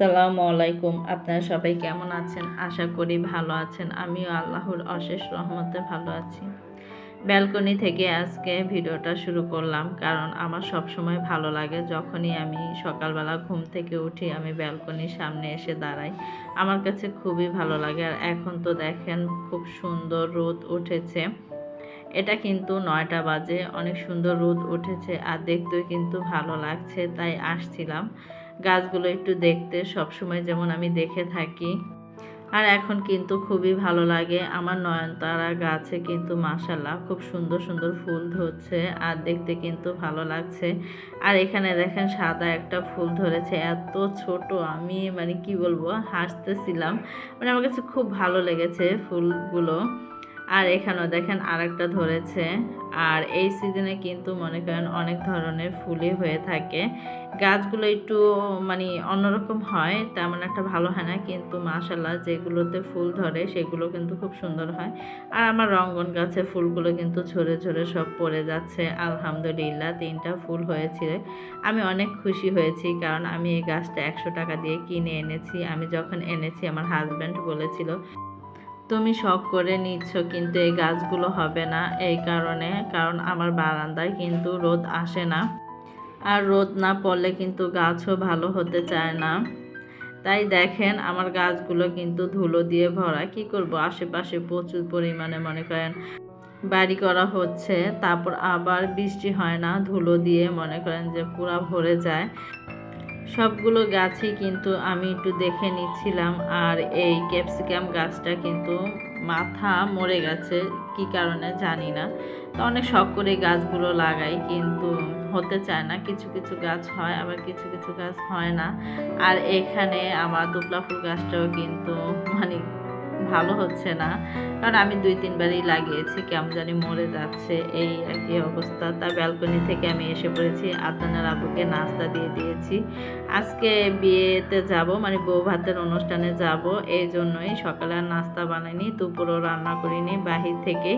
আসসালামু আলাইকুম। আপনারা সবাই কেমন আছেন? আশা করি ভালো আছেন। আমিও আল্লাহর অশেষ রহমতে ভালো আছি। ব্যালকনি থেকে আজকে ভিডিওটা শুরু করলাম কারণ আমার সব সময় ভালো লাগে যখনই আমি সকালবেলা ঘুম থেকে উঠি, আমি ব্যালকনির সামনে এসে দাঁড়াই। আমার কাছে খুবই ভালো লাগে আর এখন তো দেখেন খুব সুন্দর রোদ উঠেছে। এটা কিন্তু নয়টা বাজে, অনেক সুন্দর রোদ উঠেছে আর দেখতেও কিন্তু ভালো লাগছে, তাই আসছিলাম। গাছগুলো একটু দেখতে সবসময় যেমন আমি দেখে থাকি। আর এখন কিন্তু খুবই ভালো লাগে। আমার নয়নতারা গাছে কিন্তু মাসাল্লাহ খুব সুন্দর সুন্দর ফুল ধরছে আর দেখতে কিন্তু ভালো লাগছে। আর এখানে দেখেন সাদা একটা ফুল ধরেছে, এত ছোট। আমি মানে কি বলব, হাসতেছিলাম। মানে আমার কাছে খুব ভালো লেগেছে ফুলগুলো। আর এখানেও দেখেন আরেকটা ধরেছে। আর এই সিজনে কিন্তু মনে করেন অনেক ধরনের ফুলই হয়ে থাকে। গাছগুলো একটু মানে অন্যরকম হয়, তেমন একটা ভালো হয় না, কিন্তু মাশাল্লাহ যেগুলোতে ফুল ধরে সেগুলো কিন্তু খুব সুন্দর হয়। আর আমার রঙ্গন গাছে ফুলগুলো কিন্তু ঝরে ঝরে সব পড়ে যাচ্ছে। আলহামদুলিল্লাহ তিনটা ফুল হয়েছে। আমি অনেক খুশি হয়েছি, কারণ আমি এই গাছটা একশো টাকা দিয়ে কিনে এনেছি। আমি যখন এনেছি, আমার হাজব্যান্ড বলেছিল তুমি শখ করে নিচ্ছ, কিন্তু এই গাছগুলো হবে না এই কারণে, কারণ আমার বারান্দায় কিন্তু রোদ আসে না। আর রোদ না পড়লে কিন্তু গাছও ভালো হতে চায় না। তাই দেখেন, আমার গাছগুলো কিন্তু ধুলো দিয়ে ভরা। কি করব? আশেপাশে প্রচুর পরিমাণে মনে করেন বাড়ি করা হচ্ছে, তারপর আবার বৃষ্টি হয় না, ধুলো দিয়ে মনে করেন যে পুরা ভরে যায়। সবগুলো গাছই কিন্তু আমি একটু দেখে নিচ্ছিলাম, আর এই ক্যাপসিকাম গাছটা কিন্তু মাথা মরে গেছে, কি কারণে জানি না। তো অনেক শখ করে গাছগুলো লাগাই, কিন্তু হতে চায় না। কিছু কিছু গাছ হয়, আবার কিছু কিছু গাছ হয় না। আর এখানে আমার দুপলা ফুল গাছটাও কিন্তু মানে ভালো হচ্ছে না। কারণ আমি দুই, তিনবারই লাগিয়েছি, কেমন জানি মরে যাচ্ছে। এই একই অবস্থা। তার ব্যালকনি থেকে আমি এসে পড়েছি। আদনার আব্বুকে নাস্তা দিয়ে দিয়েছি। আজকে বিয়েতে যাব মানে বউ ভাতের অনুষ্ঠানে যাব। এই জন্যই সকালে আর নাস্তা বানাইনি, দুপুরও রান্না করিনি, বাহির থেকে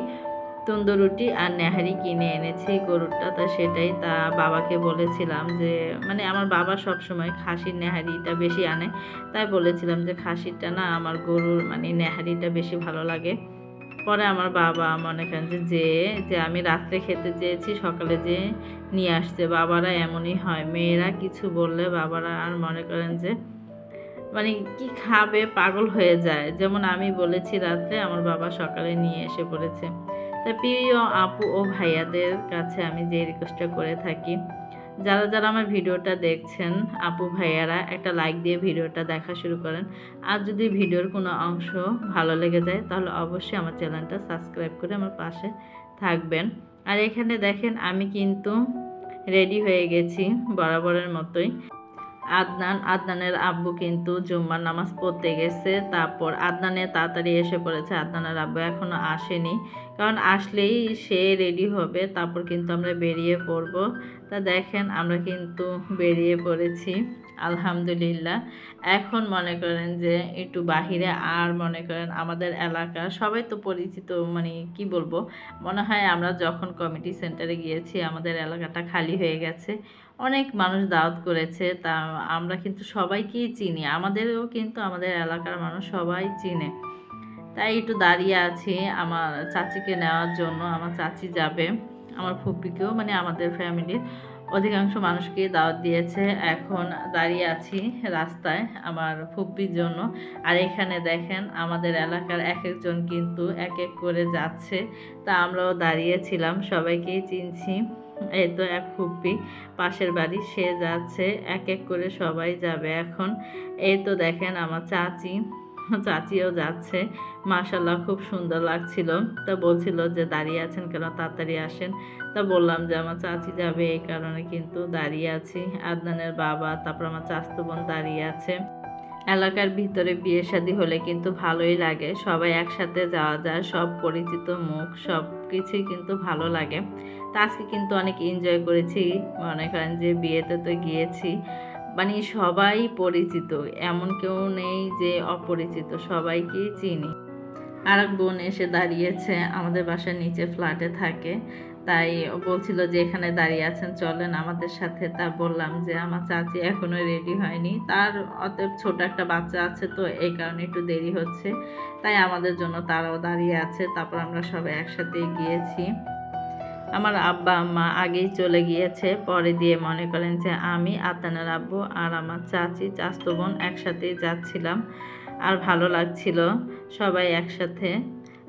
তন্দুর রুটি আর নেহারি কিনে এনেছি গরুরটা, তা সেটাই তা বাবাকে বলেছিলাম যে মানে আমার বাবা সব সময় খাসির নেহারিটা বেশি আনে, তাই বলেছিলাম যে খাসিরটা না আমার গরুর মানে নেহারিটা বেশি ভালো লাগে। পরে আমার বাবা মনে করেন যে যে যে আমি রাত্রে খেতে চেয়েছি, সকালে যে নিয়ে আসছে, বাবারা এমনই হয়। মেয়েরা কিছু বললে বাবারা আর মনে করেন যে মানে কি খাবে পাগল হয়ে যায়। যেমন আমি বলেছি রাত্রে, আমার বাবা সকালে নিয়ে এসে পড়েছে। তা প্রিয় আপু ও ভাইয়াদের কাছে আমি যে রিকোয়েস্টটা করে থাকি, যারা যারা আমার ভিডিওটা দেখছেন, আপু ভাইয়ারা একটা লাইক দিয়ে ভিডিওটা দেখা শুরু করেন। আর যদি ভিডিওর কোনো অংশ ভালো লেগে যায়, তাহলে অবশ্যই আমার চ্যানেলটা সাবস্ক্রাইব করে আমার পাশে থাকবেন। আর এখানে দেখেন আমি কিন্তু রেডি হয়ে গেছি বরাবরের মতোই। আদনান, আদনানের আব্বু কিন্তু জুম্মার নামাজ পড়তে গেছে, তারপর আদনানে তাড়াতাড়ি এসে পড়েছে। আদনানের আব্বু এখনও আসেনি, কারণ আসলেই সে রেডি হবে, তারপর কিন্তু আমরা বেরিয়ে পড়ব। তা দেখেন, আমরা কিন্তু বেরিয়ে পড়েছি, আলহামদুলিল্লাহ। এখন মনে করেন যে একটু বাহিরে, আর মনে করেন আমাদের এলাকা, সবাই তো পরিচিত মানে কি বলব? মনে হয় আমরা যখন কমিটি সেন্টারে গিয়েছি, আমাদের এলাকাটা খালি হয়ে গেছে। অনেক মানুষ দাওয়াত করেছে, তা আমরা কিন্তু সবাইকেই চিনি। আমাদেরও কিন্তু আমাদের এলাকার মানুষ সবাই চিনে। তাই একটু দাঁড়িয়ে আছি আমার চাচিকে নেওয়ার জন্য। আমার চাচি যাবে, আমার ফুপিকেও মানে আমাদের ফ্যামিলির অধিকাংশ মানুষকে দাওয়াত দিয়েছে। এখন দাঁড়িয়ে আছি রাস্তায় আমার ফুপির জন্য। আর এখানে দেখেন, আমাদের এলাকার এক একজন কিন্তু এক এক করে যাচ্ছে। তা আমরাও দাঁড়িয়েছিলাম সবাইকেই চিনছি। এই তো এক ফুপি, পাশের বাড়ি, সে যাচ্ছে, এক এক করে সবাই যাবে এখন। এই তো দেখেন আমার চাচি, চাচিও যাচ্ছে। মাশাল্লাহ খুব সুন্দর লাগছিল। তা বলছিল যে, দাঁড়িয়ে আছেন কেন? তাড়াতাড়ি আসেন। তা বললাম যে, আমার চাচি যাবে এই কারণে কিন্তু দাঁড়িয়ে আছি। আদনানের বাবা, তারপর আমার চাস্তো বোন দাঁড়িয়ে আছে। এলাকার ভিতরে বিয়ে শাদী হলে কিন্তু ভালোই লাগে। সবাই একসাথে যাওয়া যায়, সব পরিচিত মুখ, সব কিছুই কিন্তু ভালো লাগে। তো আজকে কিন্তু অনেক এনজয় করেছি। মনে করেন যে বিয়েতে তো গিয়েছি। মানে সবাই পরিচিত, এমন কেউ নেই যে অপরিচিত, সবাইকেই চিনি। আর এক বোন এসে দাঁড়িয়েছে, আমাদের বাসার নিচে ফ্ল্যাটে থাকে। তাই বলছিল যে এখানে দাঁড়িয়ে আছেন, চলেন আমাদের সাথে। তা বললাম যে আমার চাচি এখনও রেডি হয়নি। তার অতএব ছোট একটা বাচ্চা আছে তো, এই কারণে একটু দেরি হচ্ছে। তাই আমাদের জন্য তারাও দাঁড়িয়ে আছে, তারপর আমরা সবাই একসাথে গিয়েছি। আমার আব্বা আম্মা আগেই চলে গিয়েছে, পরে দিয়ে মনে করেন যে আমি, আতানের আব্বু আর আমার চাচি চাস্তো বোন একসাথেই যাচ্ছিলাম। আর ভালো লাগছিল সবাই একসাথে।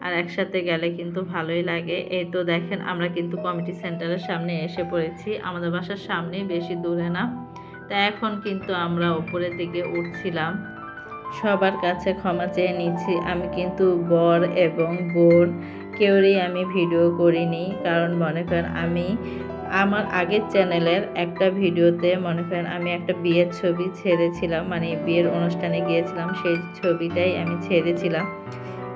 আর একসাথে গেলে কিন্তু ভালোই লাগে। এই তো দেখেন, আমরা কিন্তু কমিটি সেন্টারের সামনে এসে পড়েছি। আমাদের বাসার সামনেই বেশি দূরে না। তা এখন কিন্তু আমরা ওপরের দিকে উঠছিলাম। সবার কাছে ক্ষমা চেয়ে নিচ্ছি। আমি কিন্তু বর এবং বোর, কেউরই আমি ভিডিও করিনি। কারণ মনে করেন আমি, আমার আগের চ্যানেলের একটা ভিডিওতে মনে করেন আমি একটা বিয়ের ছবি ছেড়েছিলাম। মানে বিয়ের অনুষ্ঠানে গিয়েছিলাম, সেই ছবিটাই আমি ছেড়েছিলাম।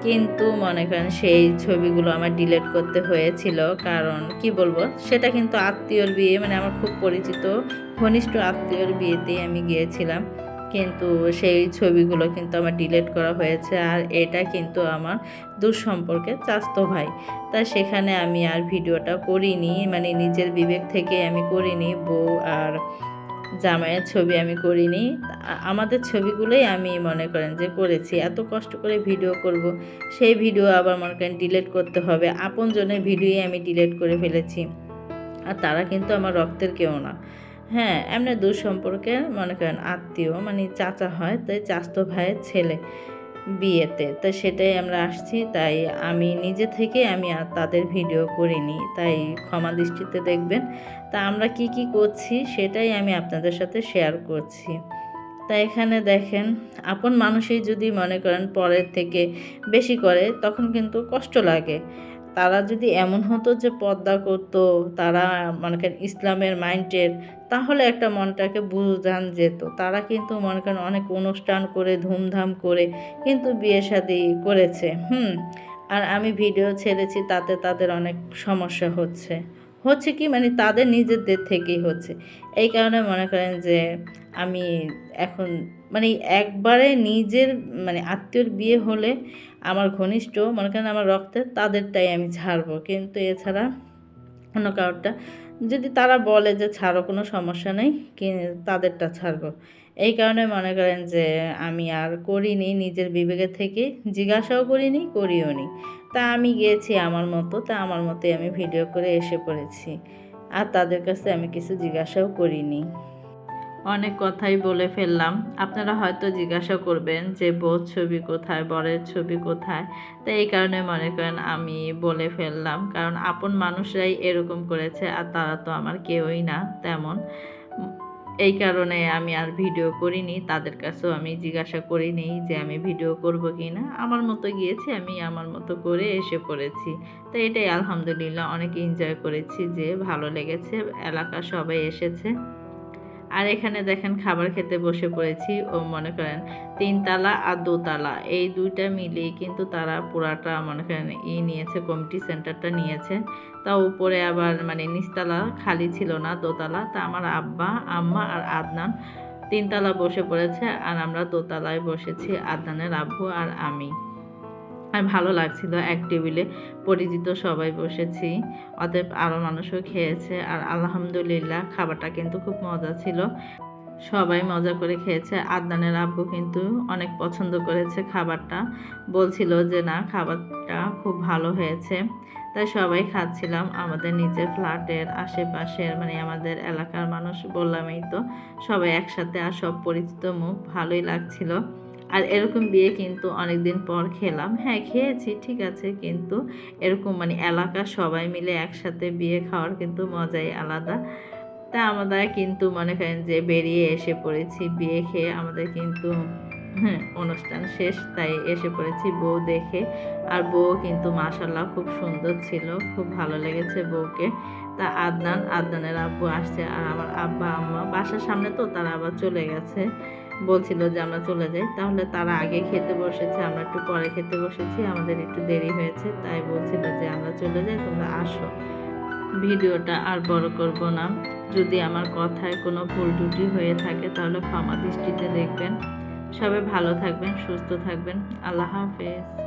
কিন্তু মনে করেন সেই ছবিগুলো আমার ডিলেট করতে হয়েছিল। কারণ কি বলব? সেটা কিন্তু আত্মীয়র বিয়ে মানে আমার খুব পরিচিত ঘনিষ্ঠ আত্মীয়র বিয়েতেই আমি গিয়েছিলাম। কিন্তু সেই ছবিগুলো কিন্তু আমার ডিলেট করা হয়েছে। আর এটা কিন্তু আমার দূর সম্পর্কে চাস্তো ভাই। তা সেখানে আমি আর ভিডিওটা করিনি মানে নিজের বিবেক থেকে আমি করিনি, বউ আর জামাইয়ের ছবি আমি করিনি। আমাদের ছবিগুলোই আমি মনে করেন যে করেছি। এত কষ্ট করে ভিডিও করব, সেই ভিডিও আবার মনে করেন ডিলেট করতে হবে। আপন জনের ভিডিওই আমি ডিলেট করে ফেলেছি। আর তারা কিন্তু আমার রক্তের কেউ না। হ্যাঁ এমনি দূর সম্পর্কে মনে করেন আত্মীয় মানে চাচা হয়, তাই চাস্ত ভাইয়ের ছেলে। বিয়েতে। তো সেটাই আমরা আসছি, তাই আমি নিজে থেকে আমি আর তাদের ভিডিও করিনি, তাই ক্ষমা দৃষ্টিতে দেখবেন। তা আমরা কি কি করছি সেটাই আমি আপনাদের সাথে শেয়ার করছি। তা এখানে দেখেন, আপন মানুষই যদি মনে করেন পরের থেকে বেশি করে, তখন কিন্তু কষ্ট লাগে। তারা যদি এমন হতো যে পর্দা করতো, তারা মনে করেন ইসলামের মাইন্ডের, তাহলে একটা মনটাকে বুঝান যেত। তারা কিন্তু মনে করেন অনেক অনুষ্ঠান করে, ধুমধাম করে কিন্তু বিয়ে শাদি করেছে, হুম? আর আমি ভিডিও ছেড়েছি, তাতে তাদের অনেক সমস্যা হচ্ছে। হচ্ছে কি? মানে তাদের নিজেদের থেকেই হচ্ছে। এই কারণে মনে করেন যে আমি এখন মানে একবারে নিজের মানে আত্মীয়র বিয়ে হলে আমার ঘনিষ্ঠ, মনে করেন আমার রক্তের, তাদেরটাই আমি ছাড়বো। কিন্তু এছাড়া অন্য কারোরটা, যদি তারা বলে যে ছাড়ো, কোনো সমস্যা নেই কি তাদেরটা ছাড়বো। এই কারণে মনে করেন যে আমি আর করিনি, নিজের বিবেকের থেকে জিজ্ঞাসাও করিনি, করিও নি। তা আমি গিয়েছি আমার মতো, তা আমার মতোই আমি ভিডিও করে এসে পড়েছি। আর তাদের কাছে আমি কিছু জিজ্ঞাসাও করিনি। অনেক কথাই বলে ফেললাম। আপনারা হয়তো জিজ্ঞাসা করবেন যে বউর ছবি কোথায়? বরের ছবি কোথায়? তো এই কারণে মনে করেন আমি বলে ফেললাম, কারণ আপন মানুষরাই এরকম করেছে আর তারা তো আমার কেউই না তেমন। এই কারণে আমি আর ভিডিও করিনি, তাদের কাছেও আমি জিজ্ঞাসা করিনি যে, আমি ভিডিও করব কি না আমার মতো গিয়েছি, আমি আমার মতো করে এসে পড়েছি। তো এটাই আলহামদুলিল্লাহ, অনেক এনজয় করেছি যে, ভালো লেগেছে এলাকা সবাই এসেছে। আর এখানে দেখেন খাবার খেতে বসে পড়েছি ও মনে করেন তিনতলা আর দোতলা। এই দুইটা মিলিয়ে কিন্তু তারা পুরাটা মনে করেন ই নিয়েছে কমিটি সেন্টারটা নিয়েছে। তা উপরে আবার মানে নিচতলা খালি ছিল না, দোতলা। তা আমার আব্বা, আম্মা আর আদনান তিনতলা বসে পড়েছে আর আমরা দোতলায় বসেছি, আদনানের আব্বু আর আমি। আর ভালো লাগছিল এক টেবিলে পরিচিত সবাই বসেছি। অতএব আরও মানুষও খেয়েছে আর আলহামদুলিল্লাহ খাবারটা কিন্তু খুব মজা ছিল। সবাই মজা করে খেয়েছে। আদনানের আব্বু কিন্তু অনেক পছন্দ করেছে খাবারটা। বলছিল যে, না, খাবারটা খুব ভালো হয়েছে। তাই সবাই খাচ্ছিলাম। আমাদের নিজের ফ্ল্যাটের আশেপাশের মানে আমাদের এলাকার মানুষ বললামই তো, সবাই একসাথে আর সব পরিচিত মুখ, ভালোই লাগছিল। আর এরকম বিয়ে কিন্তু অনেক দিন পর খেলাম। হ্যাঁ খেয়েছি, ঠিক আছে, কিন্তু এরকম মানে এলাকার সবাই মিলে একসাথে বিয়ে খাওয়ার কিন্তু মজাই আলাদা। তা আমরা কিন্তু মনে করেন যে বেরিয়ে এসে পড়েছি বিয়ে খেয়ে। আমাদের কিন্তু হ্যাঁ অনুষ্ঠান শেষ, তাই এসে পড়েছি বউ দেখে। আর বউ কিন্তু মাশাল্লাহ খুব সুন্দর ছিল, খুব ভালো লেগেছে বউকে। তা আদনান, আদনানের আব্বু আসছে আর আমার আব্বা, আম্মা বাসার সামনে তো তারা আবার চলে গেছে। বলছিল যে আমরা চলে যাই। তাহলে তারা আগে খেতে বসেছে, আমরা একটু পরে খেতে বসেছি, আমাদের একটু দেরি হয়েছে। তাই বলছিল যে আমরা চলে যাই, তোমরা আসো। ভিডিওটা আর বড় করব না। যদি আমার কথায় কোনো ভুল ত্রুটি হয়ে থাকে, তাহলে ক্ষমা দৃষ্টিতে দেখবেন। সবাই ভালো থাকবেন, সুস্থ থাকবেন। আল্লাহ হাফেজ।